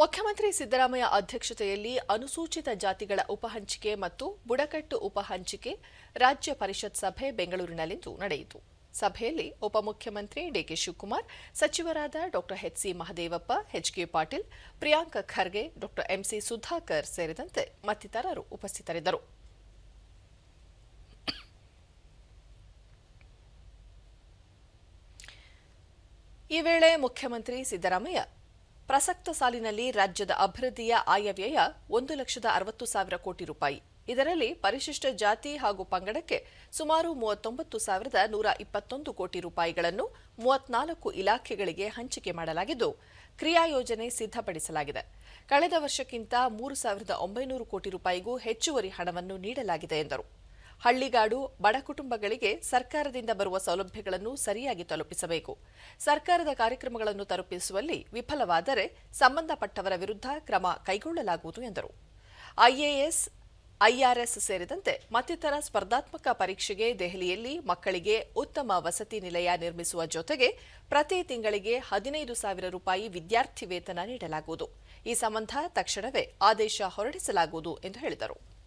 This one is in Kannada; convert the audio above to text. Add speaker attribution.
Speaker 1: ಮುಖ್ಯಮಂತ್ರಿ ಸಿದ್ದರಾಮಯ್ಯ ಅಧ್ಯಕ್ಷತೆಯಲ್ಲಿ ಅನುಸೂಚಿತ ಜಾತಿಗಳ ಉಪಹಂಚಿಕೆ ಮತ್ತು ಬುಡಕಟ್ಟು ಉಪಹಂಚಿಕೆ ರಾಜ್ಯ ಪರಿಷತ್ ಸಭೆ ಬೆಂಗಳೂರಿನಲ್ಲಿಂದು ನಡೆಯಿತು. ಸಭೆಯಲ್ಲಿ ಉಪಮುಖ್ಯಮಂತ್ರಿ ಡಿಕೆ ಶಿವಕುಮಾರ್, ಸಚಿವರಾದ Dr HC Mahadevappa, HK Patil, Priyanka Kharge Dr MC Sudhakar ಸೇರಿದಂತೆ ಮತ್ತಿತರರು ಉಪಸ್ಥಿತರಿದ್ದರು. ಈ ವೇಳೆ ಮುಖ್ಯಮಂತ್ರಿ ಸಿದ್ದರಾಮಯ್ಯ ಪ್ರಸಕ್ತ ಸಾಲಿನಲ್ಲಿ ರಾಜ್ಯದ ಅಭಿವೃದ್ಧಿಯ ಆಯವ್ಯಯ ಒಂದು ಲಕ್ಷದ ಅರವತ್ತು ಸಾವಿರ ಕೋಟಿ ರೂಪಾಯಿ. ಇದರಲ್ಲಿ ಪರಿಶಿಷ್ಟ ಜಾತಿ ಹಾಗೂ ಪಂಗಡಕ್ಕೆ ಸುಮಾರು ಮೂವತ್ತೊಂಬತ್ತು ಸಾವಿರದ ನೂರ ಇಪ್ಪತ್ತೊಂದು ಕೋಟಿ ರೂಪಾಯಿಗಳನ್ನು ಮೂವತ್ನಾಲ್ಕು ಇಲಾಖೆಗಳಿಗೆ ಹಂಚಿಕೆ ಮಾಡಲಾಗಿದ್ದು, ಕ್ರಿಯಾ ಯೋಜನೆ ಸಿದ್ಧಪಡಿಸಲಾಗಿದೆ. ಕಳೆದ ವರ್ಷಕ್ಕಿಂತ ಮೂರು ಸಾವಿರದ ಒಂಬೈನೂರು ಕೋಟಿ ರೂಪಾಯಿಗೂ ಹೆಚ್ಚುವರಿ ಹಣವನ್ನು ನೀಡಲಾಗಿದೆ ಎಂದರು. ಹಳ್ಳಿಗಾಡು ಬಡ ಕುಟುಂಬಗಳಿಗೆ ಸರ್ಕಾರದಿಂದ ಬರುವ ಸೌಲಭ್ಯಗಳನ್ನು ಸರಿಯಾಗಿ ತಲುಪಿಸಬೇಕು. ಸರ್ಕಾರದ ಕಾರ್ಯಕ್ರಮಗಳನ್ನು ತಲುಪಿಸುವಲ್ಲಿ ವಿಫಲವಾದರೆ ಸಂಬಂಧಪಟ್ಟವರ ವಿರುದ್ಧ ಕ್ರಮ ಕೈಗೊಳ್ಳಲಾಗುವುದು ಎಂದರು. ಐಎಎಸ್, ಐಆರ್ಎಸ್ ಸೇರಿದಂತೆ ಮತ್ತಿತರ ಸ್ಪರ್ಧಾತ್ಮಕ ಪರೀಕ್ಷೆಗೆ ದೆಹಲಿಯಲ್ಲಿ ಮಕ್ಕಳಿಗೆ ಉತ್ತಮ ವಸತಿ ನಿಲಯ ನಿರ್ಮಿಸುವ ಜೊತೆಗೆ ಪ್ರತಿ ತಿಂಗಳಿಗೆ ಹದಿನೈದು ಸಾವಿರ ರೂಪಾಯಿ ವಿದ್ಯಾರ್ಥಿ ವೇತನ ನೀಡಲಾಗುವುದು. ಈ ಸಂಬಂಧ ತಕ್ಷಣವೇ ಆದೇಶ ಹೊರಡಿಸಲಾಗುವುದು ಎಂದು ಹೇಳಿದರು.